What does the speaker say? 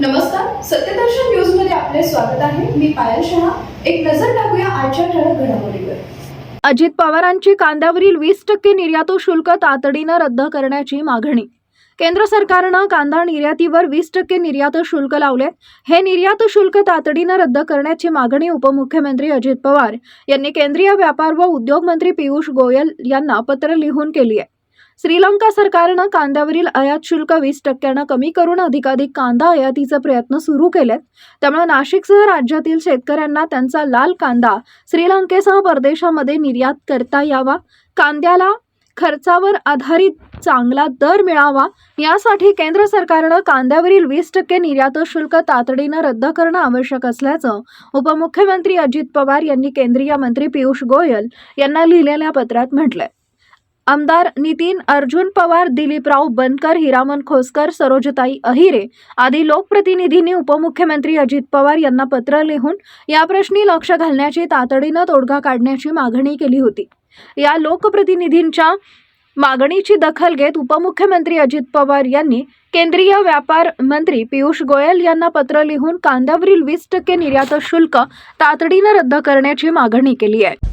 नमस्कार सत्यदर्शन न्यूजमध्ये आपले स्वागत आहे. मी पायल शहा. एक नजर टाकूया आजच्या ठळक घडामोडीवर. अजित पवारांची कांद्यावरील वीस टक्के निर्यात शुल्क तातडीनं रद्द करण्याची मागणी. केंद्र सरकारनं कांदा निर्यातीवर वीस टक्के निर्यात शुल्क लावले. हे निर्यात शुल्क तातडीनं रद्द करण्याची मागणी उपमुख्यमंत्री अजित पवार यांनी केंद्रीय व्यापार व उद्योग मंत्री पियुष गोयल यांना पत्र लिहून केली आहे श्रीलंका सरकारनं कांद्यावरील आयात शुल्क वीस टक्क्यानं कमी करून अधिकाधिक कांदा आयातीचे प्रयत्न सुरू केलेत. त्यामुळे नाशिकसह राज्यातील शेतकऱ्यांना त्यांचा लाल कांदा श्रीलंकेसह परदेशामध्ये निर्यात करता यावा. कांद्याला खर्चावर आधारित चांगला दर मिळावा. यासाठी केंद्र सरकारनं कांद्यावरील वीस टक्के निर्यात शुल्क तातडीनं रद्द करणं आवश्यक असल्याचं उपमुख्यमंत्री अजित पवार यांनी केंद्रीय मंत्री पियुष गोयल यांना लिहिलेल्या पत्रात म्हटलंय. आमदार नितीन अर्जुन पवार दिलीपराव बनकर हिरामन खोसकर सरोजताई अहिरे आदी लोकप्रतिनिधींनी उपमुख्यमंत्री अजित पवार यांना पत्र लिहून या प्रश्नी लक्ष घालण्याची तातडीनं तोडगा काढण्याची मागणी केली होती. या लोकप्रतिनिधींच्या मागणीची दखल घेत उपमुख्यमंत्री अजित पवार यांनी केंद्रीय व्यापार मंत्री पियुष गोयल यांना पत्र लिहून कांद्यावरील वीस टक्के निर्यात शुल्क तातडीनं रद्द करण्याची मागणी केली आहे.